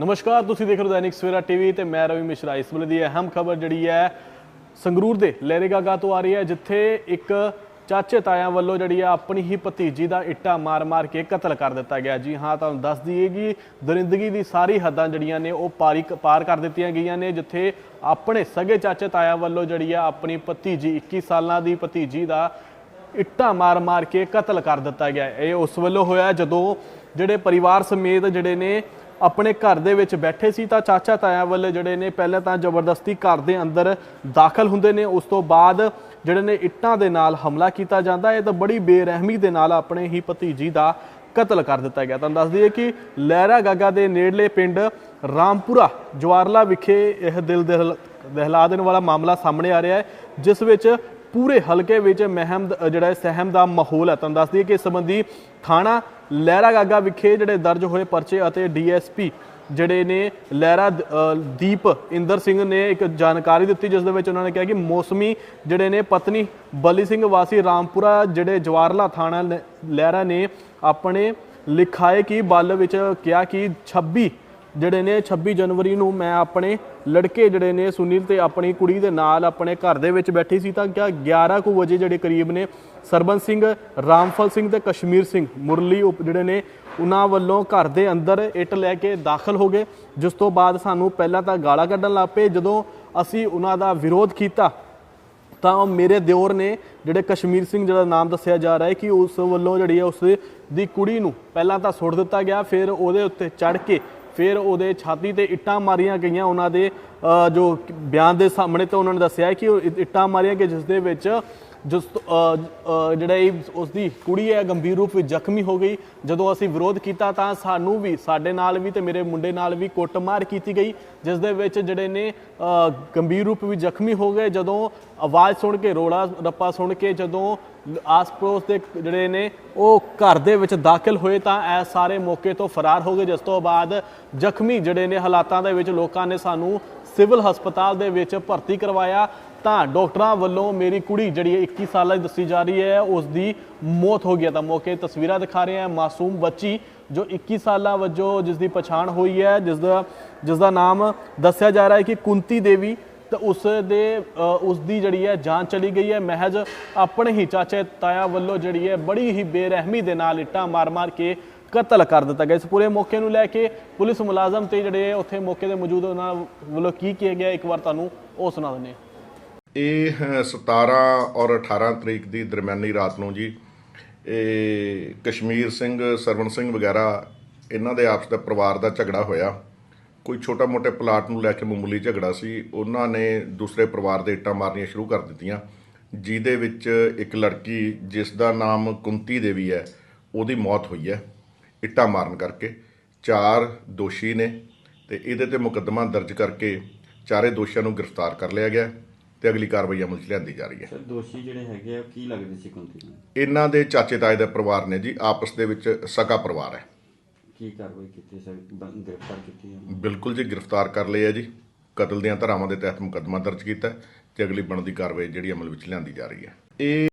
ਨਮਸਕਾਰ, ਤੁਸੀਂ ਦੇਖ ਰਹੇ ਹੋ ਦੈਨਿਕ ਸਵੇਰਾ ਟੀਵੀ ਤੇ ਮੈਂ ਰਵੀ ਮਿਸ਼ਰਾ। ਇਸ ਵੇਲੇ ਦੀ ਅਹਿਮ ਖਬਰ ਜਿਹੜੀ ਹੈ, ਸੰਗਰੂਰ ਦੇ ਲਹਿਰੇਗਾਗਾ ਤੋਂ ਆ ਰਹੀ ਹੈ, ਜਿੱਥੇ ਇੱਕ ਚਾਚੇ ਤਾਇਆਂ ਵੱਲੋਂ ਜਿਹੜੀ ਆ ਆਪਣੀ ਹੀ ਭਤੀਜੀ ਦਾ ਇੱਟਾ ਮਾਰ-ਮਾਰ ਕੇ ਕਤਲ ਕਰ ਦਿੱਤਾ ਗਿਆ। ਜੀ ਹਾਂ, ਤੁਹਾਨੂੰ ਦੱਸ ਦਈਏ ਕਿ ਦਰਿੰਦਗੀ ਦੀ ਸਾਰੀ ਹੱਦਾਂ ਜਿਹੜੀਆਂ ਨੇ, ਉਹ ਪਾਰੀ ਪਾਰ ਕਰ ਦਿੱਤੀਆਂ ਗਈਆਂ ਨੇ, ਜਿੱਥੇ ਆਪਣੇ ਸਗੇ ਚਾਚੇ ਤਾਇਆਂ ਵੱਲੋਂ ਜਿਹੜੀ ਆ ਆਪਣੀ ਭਤੀਜੀ 21 ਸਾਲਾਂ ਦੀ ਭਤੀਜੀ ਦਾ ਇੱਟਾਂ ਮਾਰ-ਮਾਰ ਕੇ ਕਤਲ ਕਰ ਦਿੱਤਾ ਗਿਆ। ਇਹ ਉਸ ਵੱਲੋਂ ਹੋਇਆ ਜਦੋਂ ਜਿਹੜੇ ਪਰਿਵਾਰ ਸਮੇਤ ਜਿਹੜੇ ਨੇ ਆਪਣੇ ਘਰ ਦੇ ਵਿੱਚ ਬੈਠੇ ਸੀ ਤਾਂ ਚਾਚਾ ਤਾਇਆ ਵੱਲ ਜਿਹੜੇ ਨੇ ਪਹਿਲਾਂ ਤਾਂ ਜ਼ਬਰਦਸਤੀ ਘਰ ਦੇ ਅੰਦਰ ਦਾਖਲ ਹੁੰਦੇ ਨੇ। ਉਸ ਤੋਂ ਬਾਅਦ ਜਿਹੜੇ ਨੇ ਇੱਟਾਂ ਦੇ ਨਾਲ ਹਮਲਾ ਕੀਤਾ ਜਾਂਦਾ। ਹੈ ਤਾਂ ਬੜੀ ਬੇਰਹਿਮੀ ਦੇ ਨਾਲ ਆਪਣੇ ਹੀ ਭਤੀਜੀ ਦਾ ਕਤਲ ਕਰ ਦਿੱਤਾ ਗਿਆ। ਤੁਹਾਨੂੰ ਦੱਸ ਦਈਏ ਕਿ ਲਹਿਰਾ ਗਾਗਾ ਦੇ ਨੇੜਲੇ ਪਿੰਡ ਰਾਮਪੁਰਾ, ਜਵਾਰਲਾ ਵਿਖੇ ਇਹ ਦਿਲ ਦਹਿਲ- ਦਹਿਲਾ ਦੇਣ ਵਾਲਾ ਮਾਮਲਾ ਸਾਹਮਣੇ ਆ ਰਿਹਾ ਹੈ, ਜਿਸ ਵਿੱਚ ਪੂਰੇ ਹਲਕੇ ਵਿੱਚ ਮਹਿਮ ਜਿਹੜਾ ਸਹਿਮ ਦਾ ਮਾਹੌਲ ਹੈ। ਤੁਹਾਨੂੰ ਦੱਸ ਦਈਏ ਕਿ ਇਸ ਸੰਬੰਧੀ ਥਾਣਾ ਲਹਿਰਾ ਗਾਗਾ ਵਿਖੇ ਜਿਹੜੇ ਦਰਜ ਹੋਏ ਪਰਚੇ ਅਤੇ ਡੀਐਸਪੀ ਜਿਹੜੇ ਨੇ ਲਹਿਰਾ ਦੀਪ ਇੰਦਰ ਸਿੰਘ ਨੇ ਇੱਕ ਜਾਣਕਾਰੀ ਦਿੱਤੀ, ਜਿਸ ਦੇ ਵਿੱਚ ਉਹਨਾਂ ਨੇ ਕਿਹਾ ਕਿ ਮੌਸਮੀ ਜਿਹੜੇ ਨੇ ਪਤਨੀ ਬਲੀ ਸਿੰਘ ਵਾਸੀ ਰਾਮਪੁਰਾ ਜਿਹੜੇ ਜਵਾਰਲਾ ਥਾਣਾ ਲ- ਲਹਿਰਾ ਨੇ ਆਪਣੇ ਲਿਖਾਏ ਕਿ ਬਲ ਵਿੱਚ ਕਿਹਾ ਕਿ 26 ਜਿਹੜੇ ਨੇ 26 ਜਨਵਰੀ ਨੂੰ ਮੈਂ ਆਪਣੇ ਲੜਕੇ ਜਿਹੜੇ ਨੇ ਸੁਨੀਲ ਤੇ ਆਪਣੀ ਕੁੜੀ ਦੇ ਨਾਲ ਆਪਣੇ ਘਰ ਦੇ ਵਿੱਚ ਬੈਠੀ ਸੀ ਤਾਂ ਕਿਆ 11 ਕੁ ਵਜੇ ਜਿਹੜੇ ਕਰੀਬ ਨੇ ਸਰਬੰਸ ਸਿੰਘ, ਰਾਮਫਲ ਸਿੰਘ ਤੇ ਕਸ਼ਮੀਰ ਸਿੰਘ ਮੁਰਲੀ ਉਪ ਜਿਹੜੇ ਨੇ ਉਹਨਾਂ ਵੱਲੋਂ ਘਰ ਦੇ ਅੰਦਰ ਇੱਟ ਲੈ ਕੇ ਦਾਖਲ ਹੋ ਗਏ। ਜਿਸ ਤੋਂ ਬਾਅਦ ਸਾਨੂੰ ਪਹਿਲਾਂ ਤਾਂ ਗਾਲਾਂ ਕੱਢਣ ਲੱਗ ਪਏ। ਜਦੋਂ ਅਸੀਂ ਉਹਨਾਂ ਦਾ ਵਿਰੋਧ ਕੀਤਾ ਤਾਂ ਉਹ ਮੇਰੇ ਦਿਓਰ ਨੇ ਜਿਹੜੇ ਕਸ਼ਮੀਰ ਸਿੰਘ ਜਿਹੜਾ ਨਾਮ ਦੱਸਿਆ ਜਾ ਰਿਹਾ ਹੈ ਕਿ ਉਸ ਵੱਲੋਂ ਜਿਹੜੀ ਹੈ ਉਸ ਦੀ ਕੁੜੀ ਨੂੰ ਪਹਿਲਾਂ ਤਾਂ ਸੁੱਟ ਦਿੱਤਾ ਗਿਆ, ਫਿਰ ਉਹਦੇ ਉੱਤੇ ਚੜ ਕੇ ਫਿਰ ਉਹਦੇ ਛਾਤੀ ਤੇ ਇੱਟਾਂ ਮਾਰੀਆਂ ਗਈਆਂ ਉਹਨਾਂ ਦੇ ਜੋ ਬਿਆਨ ਦੇ ਸਾਹਮਣੇ ਤਾਂ ਉਹਨਾਂ ਨੇ ਦੱਸਿਆ ਕਿ ਉਹ ਇੱਟ- ਇੱਟਾਂ ਮਾਰੀਆਂ ਕਿ ਜਿਸ ਦੇ ਵਿੱਚ ਜਿਸ ਜਿਹੜਾ ਇਹ ਉਸ ਦੀ ਕੁੜੀ ਹੈ, ਗੰਭੀਰ ਰੂਪ ਵਿੱਚ ਜ਼ਖਮੀ ਹੋ ਗਈ। ਜਦੋਂ ਅਸੀਂ ਵਿਰੋਧ ਕੀਤਾ ਤਾਂ ਸਾਨੂੰ ਵੀ, ਸਾਡੇ ਨਾਲ ਵੀ ਤੇ ਮੇਰੇ ਮੁੰਡੇ ਨਾਲ ਵੀ ਕੁੱਟਮਾਰ ਕੀਤੀ ਗਈ, ਜਿਸ ਦੇ ਵਿੱਚ ਜਿਹੜੇ ਨੇ ਗੰਭੀਰ ਰੂਪ ਵਿੱਚ ਜ਼ਖਮੀ ਹੋ ਗਏ। ਜਦੋਂ ਆਵਾਜ਼ ਸੁਣ ਕੇ, ਰੋਲਾ ਰੱਪਾ ਸੁਣ ਕੇ, ਜਦੋਂ ਆਸ-ਪੜੋਸ ਦੇ ਜਿਹੜੇ ਨੇ, ਉਹ ਘਰ ਦੇ ਵਿੱਚ ਦਾਖਲ ਹੋਏ ਤਾਂ ਇਹ ਸਾਰੇ ਮੌਕੇ ਤੋਂ ਫਰਾਰ ਹੋ ਗਏ, ਜਿਸ ਤੋਂ ਬਾਅਦ ਜ਼ਖਮੀ ਜਿਹੜੇ ਨੇ ਹਾਲਾਤਾਂ ਦੇ ਵਿੱਚ ਲੋਕਾਂ ਨੇ ਸਾਨੂੰ ਸਿਵਲ ਹਸਪਤਾਲ ਦੇ ਵਿੱਚ ਭਰਤੀ ਕਰਵਾਇਆ। ਤਾਂ ਡਾਕਟਰਾਂ ਵੱਲੋਂ ਮੇਰੀ ਕੁੜੀ ਜਿਹੜੀ ਹੈ 21 ਸਾਲਾਂ ਦੀ ਦੱਸੀ ਜਾ ਰਹੀ ਹੈ ਉਸ ਦੀ ਮੌਤ ਹੋ ਗਿਆ ਤਾਂ ਮੌਕੇ ਤਸਵੀਰਾਂ ਦਿਖਾ ਰਹੇ ਹਾਂ ਮਾਸੂਮ ਬੱਚੀ ਜੋ 21 ਸਾਲਾਂ ਵਜੋਂ ਜਿਸ ਦੀ ਪਛਾਣ ਹੋਈ ਹੈ ਜਿਸ ਦਾ ਜਿਸ ਦਾ ਨਾਮ ਦੱਸਿਆ ਜਾ ਰਿਹਾ ਹੈ ਕਿ ਕੁੰਤੀ ਦੇਵੀ, ਤੇ ਉਸ ਦੇ ਉਸ ਦੀ ਜਿਹੜੀ ਹੈ ਜਾਨ ਚਲੀ ਗਈ ਹੈ। ਮਹਿਜ ਆਪਣੇ ਹੀ ਚਾਚੇ ਤਾਇਆ ਵੱਲੋਂ ਜਿਹੜੀ ਹੈ ਬੜੀ ਹੀ ਬੇਰਹਿਮੀ ਦੇ ਨਾਲ ਇੱਟਾਂ ਮਾਰ-ਮਾਰ ਕੇ ਕਤਲ ਕਰ ਦਿੱਤਾ ਗਿਆ। ਇਸ ਪੂਰੇ ਮੌਕੇ ਨੂੰ ਲੈ ਕੇ ਪੁਲਿਸ ਮੁਲਾਜ਼ਮ ਤੇ ਜਿਹੜੇ ਉੱਥੇ ਮੌਕੇ ਤੇ ਮੌਜੂਦ ਉਹਨਾਂ ਵੱਲੋਂ ਕੀ ਕੀਤਾ ਗਿਆ, ਇੱਕ ਵਾਰ ਤੁਹਾਨੂੰ ਉਹ ਸੁਣਾ ਦਿੰਦੇ ਹਾਂ। ਇਹ ਅ, 17 ਔਰ 18 ਤਰੀਕ ਦੀ ਦਰਮਿਆਨੀ ਰਾਤ ਨੂੰ ਜੀ। ਇਹ ਕਸ਼ਮੀਰ ਸਿੰਘ ਸਰਵਣ ਸਿੰਘ ਵਗੈਰਾ ਇਹਨਾਂ ਦੇ ਆਪਸ ਦਾ ਪਰਿਵਾਰ ਦਾ ਝਗੜਾ ਹੋਇਆ। ਕੋਈ ਛੋਟਾ ਮੋਟੇ ਪਲਾਟ ਨੂੰ ਲੈ ਕੇ ਮਾਮੂਲੀ ਝਗੜਾ ਸੀ। ਉਹਨਾਂ ਨੇ ਦੂਸਰੇ ਪਰਿਵਾਰ ਦੇ ਇੱਟਾਂ ਮਾਰਨੀਆਂ ਸ਼ੁਰੂ ਕਰ ਦਿੱਤੀਆਂ। ਜਿਹਦੇ ਵਿੱਚ ਇੱਕ ਲੜਕੀ ਜਿਸ ਦਾ ਨਾਮ ਕੁੰਤੀ ਦੇਵੀ ਹੈ ਉਹਦੀ ਮੌਤ ਹੋਈ ਹੈ ਇੱਟਾਂ ਮਾਰਨ ਕਰਕੇ। ਚਾਰ ਦੋਸ਼ੀ ਨੇ ਤੇ ਇਹਦੇ ਤੇ ਮੁਕੱਦਮਾ ਦਰਜ ਕਰਕੇ ਚਾਰੇ ਦੋਸ਼ੀਆਂ ਨੂੰ ਗ੍ਰਿਫਤਾਰ ਕਰ ਲਿਆ ਗਿਆ। ਤੇ ਅਗਲੀ ਕਾਰਵਾਈ ਅਮਲ 'ਚ ਲਿਆਂਦੀ ਜਾ ਰਹੀ ਹੈ। ਸਰ ਦੋਸ਼ੀ ਜਿਹੜੇ ਹੈਗੇ ਆ ਉਹ ਕੀ ਲੱਗਦੇ ਸੀ ਕੁੰਤੀ ਨੂੰ? ਇਹਨਾਂ ਦੇ ਚਾਚੇ ਤਾਏ ਦਾ ਪਰਿਵਾਰ ਨੇ ਜੀ ਆਪਸ ਦੇ ਵਿੱਚ ਸਕਾ ਪਰਿਵਾਰ ਹੈ। ਕੀ ਕਾਰਵਾਈ ਕੀਤੀ ਸਰ? ਬੰ- ਗ੍ਰਿਫਤਾਰ ਕੀਤੀ ਹੈ ਬਿਲਕੁਲ ਜੀ ਗ੍ਰਿਫਤਾਰ ਕਰ ਲਏ ਆ ਜੀ। ਕਤਲ ਦੀਆਂ ਧਾਰਾਵਾਂ ਦੇ ਤਹਿਤ ਮੁਕੱਦਮਾ ਦਰਜ ਕੀਤਾ ਹੈ ਤੇ ਅਗਲੀ ਬਣਦੀ ਕਾਰਵਾਈ ਜਿਹੜੀ ਅਮਲ ਵਿੱਚ ਲਿਆਂਦੀ ਜਾ ਰਹੀ ਹੈ। ਇਹ